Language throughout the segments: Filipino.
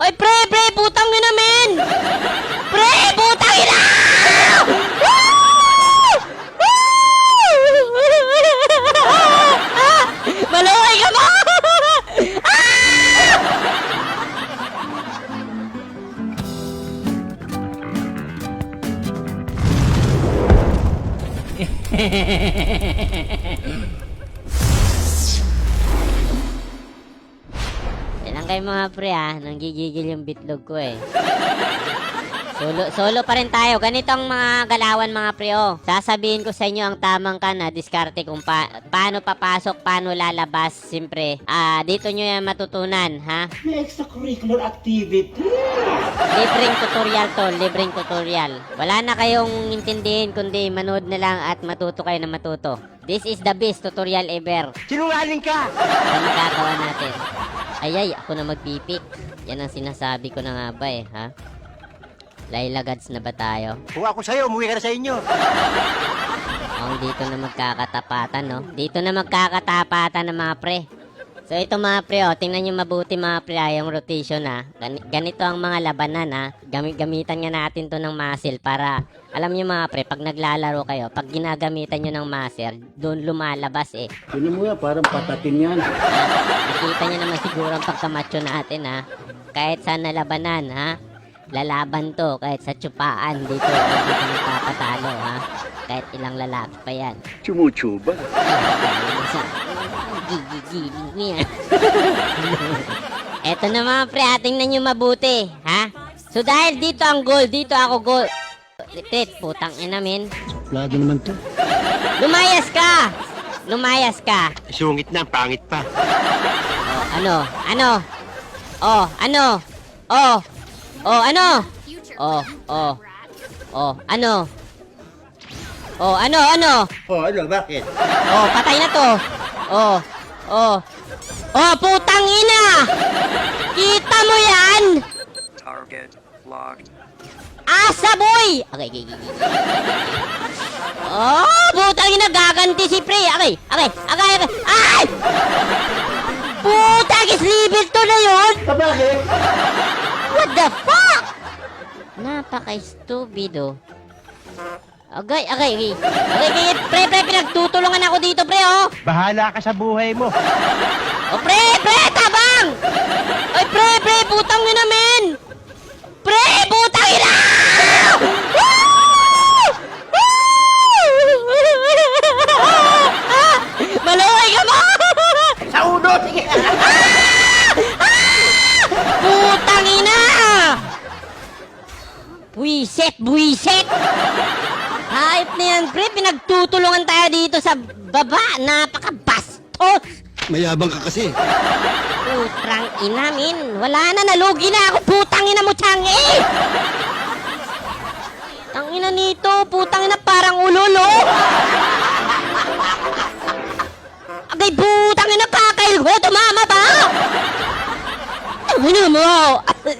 Ay, pre, pre, putang ina, men! Pre, putang ina! Maluhay ka mo! Ilang kayo mga pre ah, nanggigigil yung bitlog ko eh. Solo, solo pa rin tayo. Ganito ang mga galawan mga pre oh. Sasabihin ko sa inyo ang tamang ka na diskarte kung pa, paano papasok, paano lalabas. Siyempre, ah, dito nyo yan matutunan, ha? Extracurricular activity. Libreng tutorial to, libreng tutorial. Wala na kayong intindihin kundi manood na lang at matuto kayo na matuto. This is the best tutorial ever. Sinungaling ka! Ano magagawa natin? Ay ay, ako na magpipik. Yan ang sinasabi ko na nga ba eh, ha? Laila Gods na ba tayo? Kung ako sa'yo, umuwi ka na sa inyo. Ang dito na magkakatapatan, no? Dito na magkakatapatan ng mga pre. So ito mga pre, oh, tingnan nyo mabuti mga pre, ah, yung rotation ha. Gani- ganito ang mga labanan ha. Gamit gamitan nga natin to ng muscle para, alam nyo mga pre, pag naglalaro kayo, pag ginagamitan nyo ng muscle, doon lumalabas eh. Tinan mo yan, parang patatin yan. Nakita nyo naman siguro ang pagkamacho natin ha. Kahit sa nalabanan ha. Lalaban to kahit sa tsupaan dito. Hindi ka magpapatalo ha. Kahit ilang lalaki pa yan. Chumuchuba. Gigigiling niya. Eto na mga pre, ah, tingnan nyo mabuti, ha? So dahil dito ang goal, dito ako goal. Tit, putang ina min. Plado naman to. Lumayas ka! Lumayas ka! Sungit na, pangit pa. Oh, ano? Ano? Oh, ano? Oh. Oh, ano? Oh, oh. Oh, ano? Oh, ano, ano? Oh, ano, bakit? Oh, patay na to. Oh, oh. Oh, putang ina! Kita mo yan? Target locked. Asa, boy! Okay, okay, okay. Oh, putang ina, gaganti si Pre. Okay, okay, okay, okay. Ay! Putang is level 2 na yun! bakit? What the fuck? Napaka-stupido. Okay, okay, okay. Okay, okay, pre, pre, pinagtutulungan ako dito, pre, oh. Bahala ka sa buhay mo. Oh, pre, pre, tabang! Ay, pre, pre, putang ina, men! Pre, putang ina! Maluhay ka mo! Sa uno, sige! Putang ina! Buisit, buisit! Hayop na yan, pre. Pinagtutulungan tayo dito sa baba. Napaka-bastos! Mayabang ka kasi. Putrang ina, min. Wala na, nalugi na ako. Putang ina mo, Changi! Tang ina nito, putang ina parang ulolo. Agay, putang ina, kakail ko. Tumama ba? Ano mo?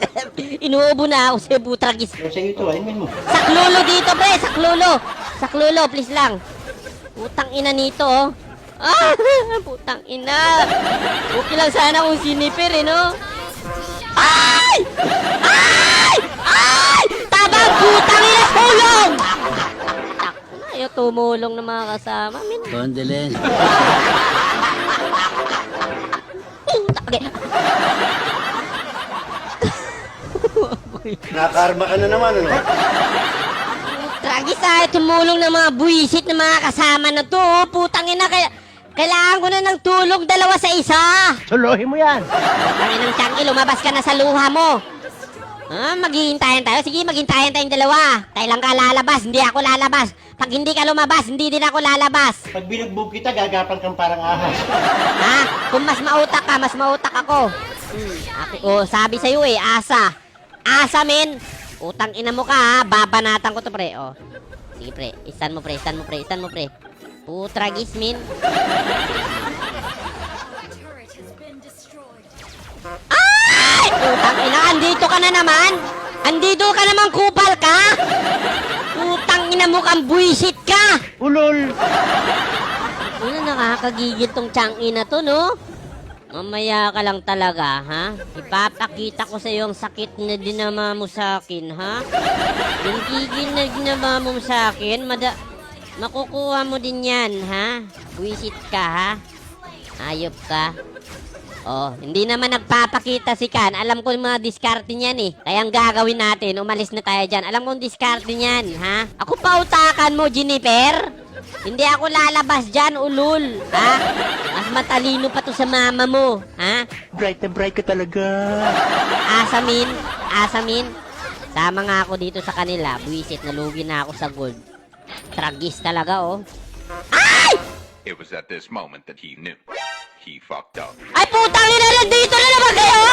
Inuubo na ako sa putragis. Sa iyo ito, ayun mo. Saklolo dito, pre! Saklolo! Saklolo, please lang. Putang ina nito, oh. Ah! Putang ina! Okay lang sana kung siniper, eh, no? Ay! Ay! Ay! Tabang! Putang ina! Tulong! Tak na, ayaw tumulong ng mga kasama. Min. Condolence. Okay. Nakarma ka na naman, ano? Tragis ay tumulong ng mga buwisit ng mga kasama na to. oh. Putang ina, kaya, kailangan ko na ng tulong dalawa sa isa. Suluhin mo yan. Putang inang Changi, lumabas ka na sa luha mo. Ah, maghihintayan tayo. Sige, maghintayan tayong dalawa. Kailan ka lalabas? Hindi ako lalabas. Pag hindi ka lumabas, hindi din ako lalabas. Pag binugbog kita, gagapan kang parang ahas. Ha? Kung mas mautak ka, mas mautak ako. Hmm, ako, oh, sabi sa'yo eh, asa. Asa, men. Utang ina mo ka, ha? Babanatan ko to, pre. Oh. Sige, pre. Isan mo, pre. Isan mo, pre. Isan mo, pre. Putragis, men. Ay! Utang ina, andito ka na naman. Andito ka naman, kupal ka. Utang ina mo kang buisit ka. Ulol! Ano, nakakagigil tong tiyang ina to, no? Mamaya ka lang talaga, ha? Ipapakita ko sa iyo sakit na dinama mo sa akin, ha? Yung gigil na dinama mo sa akin, mada... Makukuha mo din yan, ha? Buisit ka, ha? Ayop ka. Oh, hindi naman nagpapakita si Kan. Alam ko yung mga diskarte niyan eh. Kaya ang gagawin natin, umalis na tayo dyan. Alam ko yung diskarte niyan, ha? Ako pa utakan mo, Jennifer? Hindi ako lalabas dyan, ulul. Ha? Mas matalino pa to sa mama mo. Ha? Bright na bright ka talaga. Asamin, asamin. Sama nga ako dito sa kanila. Buwisit, nalugi na ako sa gold. Tragis talaga, oh. It was at this moment that he knew. He fucked up. Ay, putang ina, nandito na naman kayo!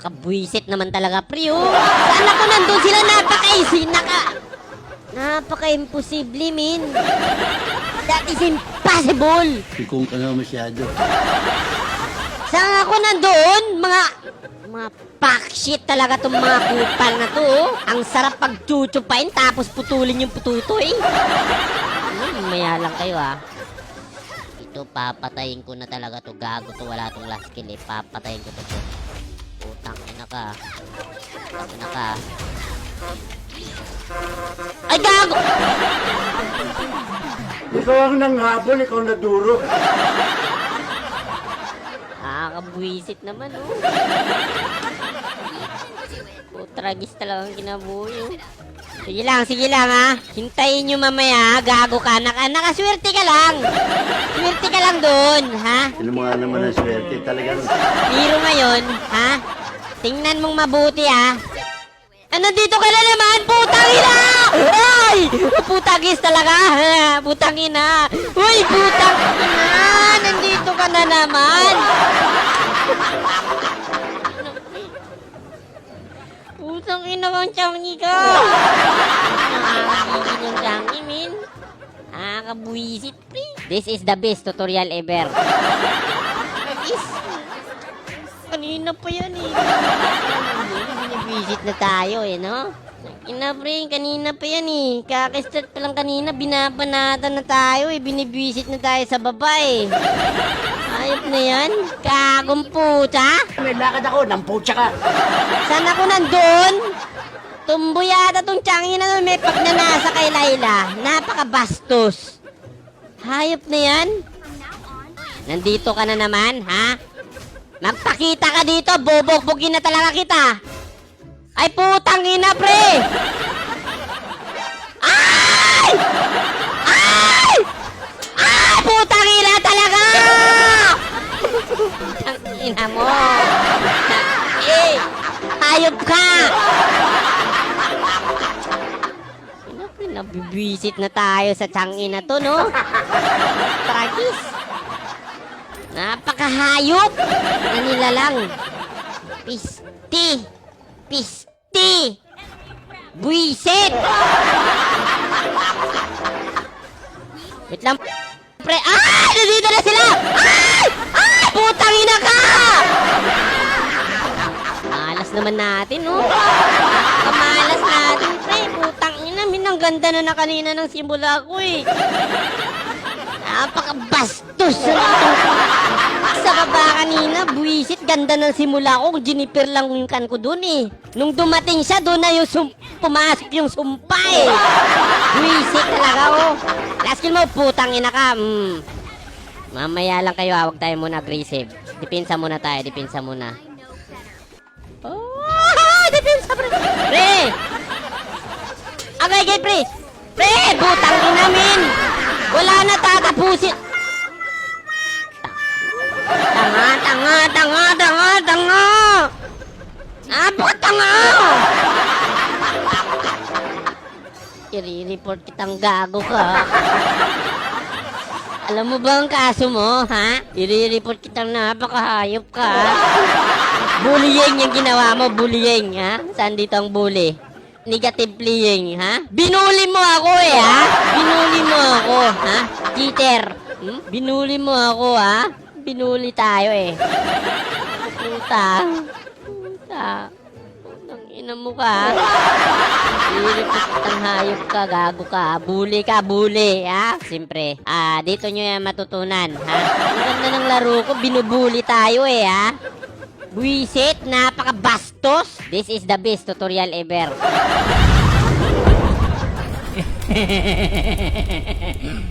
Ah, kabwisit naman talaga, pre, oh. Saan ako nandun sila napaka-easy, naka... Napaka-imposible, min. That is impossible. Kung ka na masyado. Saan ako nandoon? Mga... Mga pack shit talaga tong mga kupal na to, oh. Ang sarap pagchuchupain tapos putulin yung pututoy. Hmm, maya lang kayo, ah. Ito, papatayin ko na talaga to. Gago to, wala tong last kill, eh. Papatayin ko to. to. Ina ka. Putang ina ka. Ay, gago! Ikaw ang nanghabol, ikaw na duro. Nakakabwisit naman, oh. Putragis talaga ang kinabuhi, oh. Sige lang, sige lang, ha. Hintayin nyo mamaya, ha. Gago ka. Naka, nakaswerte ka lang. Swerte ka lang doon, ha. Sino mo nga naman ang swerte, talagang... Pero ngayon, ha? Tingnan mong mabuti? Ah, nandito ka na naman, putang ina! Ay! Putagis talaga! Putang ina! Uy, putang ina! Nandito ka na naman! Putang ina kang changi ka! Nakakagigil yung changi, min. Nakakabuisit, pre. This is the best tutorial ever. Is, kanina pa yan eh. Binibisit na tayo eh, no? Ina, pre, kanina pa yan eh. Kakastart pa lang kanina, binabanatan na tayo eh. Binibisit na tayo sa baba eh. Ayop na yan. Kagong puta. May lakad ako, namputsa ka. Saan ako nandun? Tumbo yata tong tiyangin na nun. May pagnanasa kay Laila. Napakabastos. Hayop na yan. Nandito ka na naman, ha? Magpakita ka dito. Bobogbogin na talaga kita. Ay, putang ina, pre! Ay! Ay! Ay, putang ina talaga! Putang ina mo. Eh, hayop ka! Nabibisit na tayo sa tiyangin na to, no? Tragis. Napakahayop na nilalang. Pisti. Pisti. Buisit. Wait lang. Pre, ay! Nandito na sila! Ay! Ay! Putang ina ka! Malas naman natin, no? Kamalas natin, pre. Putang ina, min, ang ganda na na kanina ng simula ko, eh. Napakabastos na Sa baba kanina, buwisit, ganda ng simula ko. Juniper lang yung kan ko dun, eh. Nung dumating siya, doon na yung sum- pumasok yung sumpa, eh. Buwisit talaga, oh. Last kill mo, putang ina ka. Mm. Mamaya lang kayo, hawag tayo muna aggressive. Dipinsa muna tayo, dipinsa muna. Oh, dipinsa, pre. Pre! Agay, gay, pre! Pre! Putang ina, min! Wala na tatapusin! Tanga, tanga, tanga, tanga, tanga! Napakatanga! I-report kitang gago ka. Alam mo ba ang kaso mo, ha? I-report kitang napakahayop ka. Bullying yung ginawa mo, bullying, ha? Saan dito ang bully? Negative playing, ha? Binuli mo ako eh, ha? Binuli mo ako, ha? Cheater. Hmm? Binuli mo ako, ha? Binuli tayo eh. Puta. Puta. Putang ina mo ka, ha? Mo putang hayop ka, gago ka? Bully ka, bully, ha? Siyempre, ah, dito nyo yan matutunan, ha? Ang ganda ng laro ko, binubuli tayo eh, ha? Buisit, napaka-bastos! This is the best tutorial ever.